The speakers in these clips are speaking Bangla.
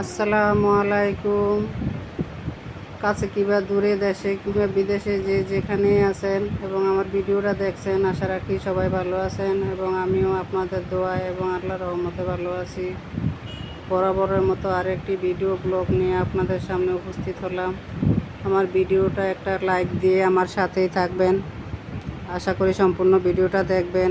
আসসালামু আলাইকুম। কাছে কিংবা দূরে দেশে, কিংবা বিদেশে যে যেখানে আছেন এবং আমার ভিডিওটা দেখছেন, আশা রাখি সবাই ভালো আছেন এবং আমিও আপনাদের দোয়া এবং আল্লাহ রহমতে ভালো আছি। বরাবরের মতো আরেকটি ভিডিও ব্লগ নিয়ে আপনাদের সামনে উপস্থিত হলাম। আমার ভিডিওটা একটা লাইক দিয়ে আমার সাথেই থাকবেন। আশা করি সম্পূর্ণ ভিডিওটা দেখবেন।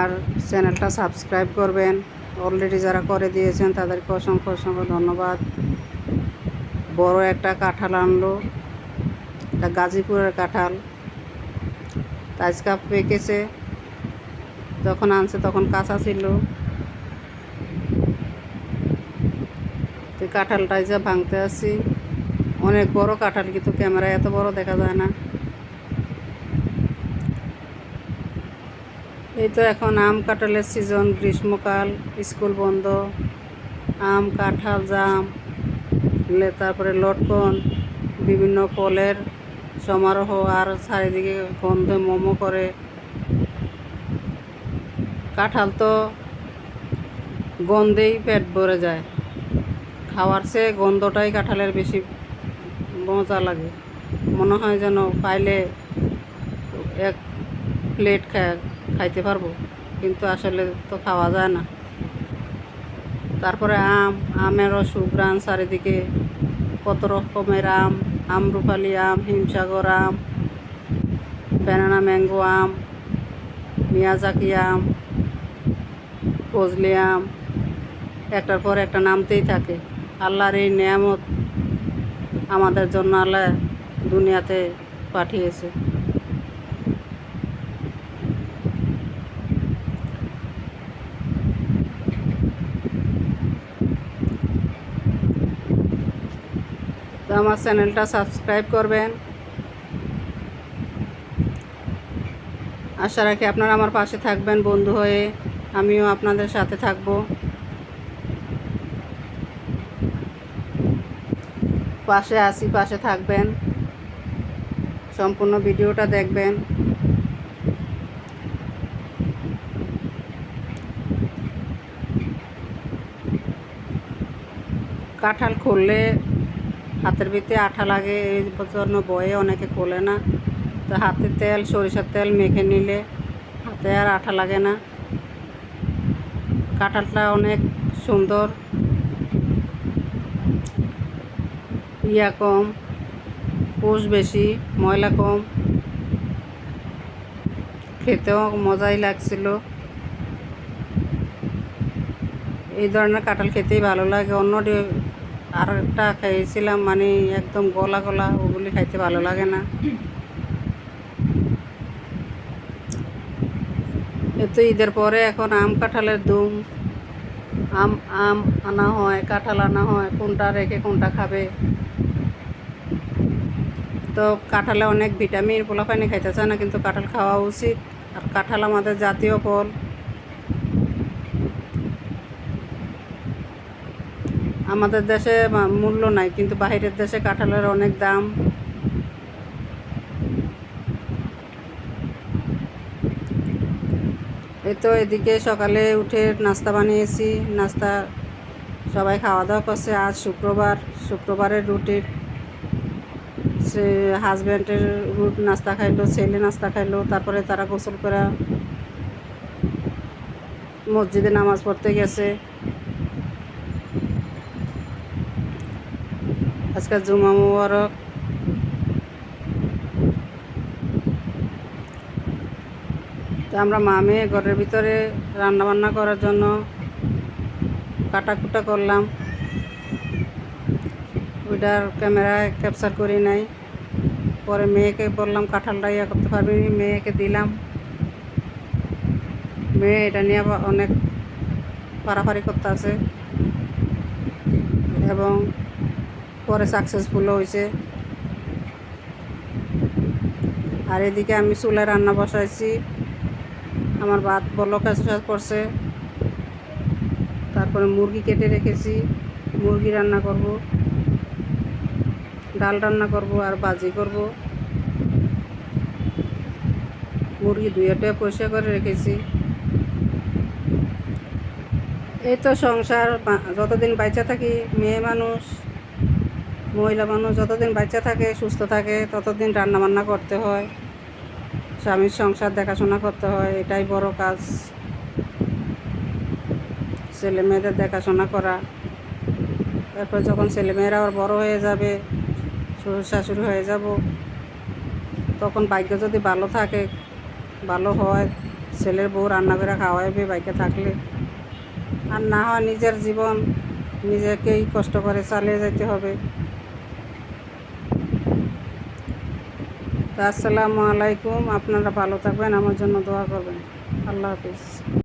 আর চ্যানেলটা সাবস্ক্রাইব করবেন। অলরেডি যারা করে দিয়েছেন, তাদেরকে অসংখ্য অসংখ্য ধন্যবাদ। বড় একটা কাঁঠাল আনলো। এটা গাজীপুরের কাঁঠাল। আজকা পেকেছে। যখন আনছে তখন কাঁচা ছিল। তো কাঁঠালটাই যা ভাঙতে আসি অনেক বড় কাঁঠাল, কিন্তু ক্যামেরা এত বড় দেখা যায় না। এই তো এখন আম কাঁঠালের সিজন গ্রীষ্মকাল, স্কুল বন্ধ, আম, কাঁঠাল, জাম তারপরে লটকন, বিভিন্ন ফলের সমারোহ, আর চারিদিকে গন্ধে মোমো করে। কাঁঠাল তো গন্ধেই পেট ভরে যায়। খাওয়ার চেয়ে গন্ধটাই কাঁঠালের বেশি মজা লাগে। মনে হয় যেন পাইলে এক প্লেট খায়। খাইতে পারব, কিন্তু আসলে তো খাওয়া যায় না। তারপরে আম আমেরও সুগ্রান চারিদিকে কত রকমের আম আমরুপালি আম, হিমসাগর আম, ব্যানানা, ম্যাঙ্গো আম, মিয়াজাকি আম, ফজলি আম, একটার পর একটা নামতেই থাকে। আল্লাহর এই নিয়ামত আমাদের জন্য আল্লাহ দুনিয়াতে পাঠিয়েছে। তো আমার চ্যানেলটা সাবস্ক্রাইব করবেন। আশা রাখি আপনারা আমার পাশে থাকবেন বন্ধু হয়ে। আমিও আপনাদের সাথে থাকব। পাশে আসি পাশে থাকবেন। সম্পূর্ণ ভিডিওটা দেখবেন। কাঁঠাল খুললে হাতের ভিতরে আঠা লাগে, এই জন্য বয়ে অনেকে খোলে না। তো হাতে তেল, সরিষার তেল মেখে নিলে হাতে আর আঠা লাগে না। কাঁঠালটা অনেক সুন্দর, ইয়া কম, কোষ বেশি, ময়লা কম। খেতেও মজাই লাগছিল। এই ধরনের কাঁঠাল খেতেই ভালো লাগে। অন্য আর একটা খেয়েছিলাম মানে একদম গলা গলা, ওগুলি খাইতে ভালো লাগে না। এ তো ঈদের পরে এখন আম কাঁঠালের দুম। আম আম আনা হয়, কাঁঠাল আনা হয়, কোনটা রেখে কোনটা খাবে। তো কাঁঠালে অনেক ভিটামিন পোলাপানি খাইতে চায় না, কিন্তু কাঁঠাল খাওয়া উচিত। আর কাঁঠাল আমাদের জাতীয় ফল। আমাদের দেশে মূল্য নাই, কিন্তু বাইরের দেশে কাঁঠালের অনেক দাম। এই তো এদিকে সকালে উঠে নাস্তা বানিয়েছি, নাস্তা সবাই খাওয়া দাওয়া করছে। আজ শুক্রবার, শুক্রবারের রুটির সে হাজব্যান্ডের রুট নাস্তা খাইলো, ছেলে নাস্তা খাইলো, তারপরে তারা গোসল করা মসজিদে নামাজ পড়তে গেছে। আজকে জুমা মুবারক। তো আমরা মামে ঘরের ভিতরে রান্না বান্না করার জন্য কাটাকুটা করলাম। ওইটার ক্যামেরায় ক্যাপচার করি নাই। পরে মেয়েকে বললাম, কাঁঠালটা ইয়ে করতে পারবি? মেয়েকে দিলাম। মেয়ে এটা নিয়ে অনেক পারাপারি করতে আছে। এবং পরে সাকসেসফুলও হয়েছে আর এদিকে আমি চুলে রান্না বসাইছি। আমার ভাত বলক করছে। তারপরে মুরগি কেটে রেখেছি। মুরগি রান্না করব। ডাল রান্না করব আর ভাজি করব। মুরগি দুইটা পরিষ্কার করে রেখেছি। এই তো সংসার যতদিন বাইচা থাকি, মেয়ে মানুষ মহিলা মানুষ যতদিন বাচ্চা থাকে, সুস্থ থাকে, ততদিন রান্না বান্না করতে হয়। স্বামীর সংসার দেখাশোনা করতে হয়, এটাই বড় কাজ। ছেলে মেয়েদের দেখাশোনা করা। তারপর যখন ছেলেমেয়েরা আবার বড় হয়ে যাবে, শ্বশুর শাশুড়ি হয়ে যাব, তখন ভাগ্য যদি ভালো থাকে, ভালো হয়, ছেলের বউ রান্না করে খাওয়াইবে বাইকে থাকলে। আর না হয় নিজের জীবন, নিজেকেই কষ্ট করে চালিয়ে যেতে হবে। আসসালামু আলাইকুম। আপনারা ভালো থাকবেন আমার জন্য দোয়া করবেন। আল্লাহ হাফিজ।